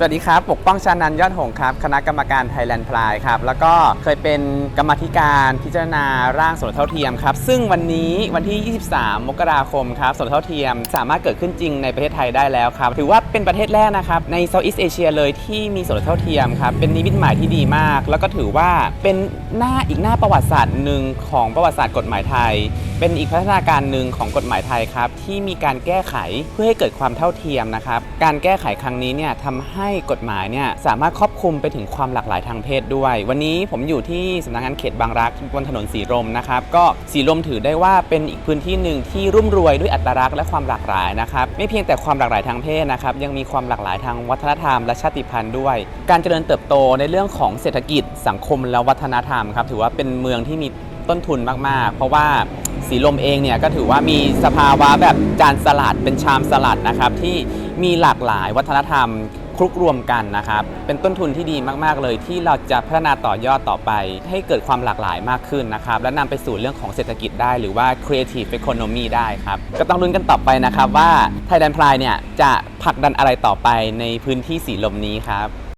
สวัสดีครับ ปกป้องชานันยอดหงครับ คณะกรรมการไทยแลนด์พลายครับ แล้วก็เคยเป็นกรรมธิการพิจารณาร่างสมรสเท่าเทียมครับ ซึ่งวันนี้วันที่ 23 มกราคมครับสมรสเท่าเทียม สามารถเกิดขึ้นจริงในประเทศไทยได้แล้วครับ ถือว่าเป็นประเทศแรกนะครับในเซาท์อีสเอเชียเลยที่มีสมรสเท่าเทียมครับ เป็นนิมิตหมายที่ดีมาก แล้วก็ถือว่าเป็นหน้าอีกหน้าประวัติศาสตร์หนึ่งของประวัติศาสตร์กฎหมายไทย เป็นอีกพัฒนาการหนึ่งของกฎหมายไทยครับ ที่มีการแก้ไขเพื่อให้เกิดความเท่าเทียมนะครับ การแก้ไขครั้งนี้เนี่ยทำให้กฎหมายเนี่ยสามารถครอบคลุมไปถึงความหลากหลายทางเพศด้วย วันนี้ผมอยู่ที่สำนักงานเขตบางรักบนถนนสีลมนะครับ ก็สีลมถือได้ว่าเป็นอีกพื้นที่หนึ่งที่รุ่มรวยด้วยอัตลักษณ์และความหลากหลายนะครับไม่เพียงแต่ความหลากหลายทางเพศนะครับยังมีความหลากหลายทางวัฒนธรรมและชาติพันธุ์ด้วย การเจริญเติบโตในเรื่องของเศรษฐกิจ สังคมและวัฒนธรรมครับถือว่าเป็นเมืองที่มีต้นทุนมากๆ เพราะว่า สีลมเองเนี่ยก็ถือว่ามีสภาวะแบบจานสลัดเป็นชามสลัดนะครับที่มีหลากหลายวัฒนธรรมคลุกรวมกันนะครับ เป็นต้นทุนที่ดีมาก ๆ เลยที่เราจะพัฒนาต่อยอดต่อไป ให้เกิดความหลากหลายมากขึ้นนะครับ และนำไปสู่เรื่องของเศรษฐกิจได้หรือว่า creative economy ได้ครับ ก็ต้องลุ้นกันต่อไปนะครับว่าไทยแลนด์พลายเนี่ยจะผลักดันอะไรต่อไปในพื้นที่สีลมนี้ครับ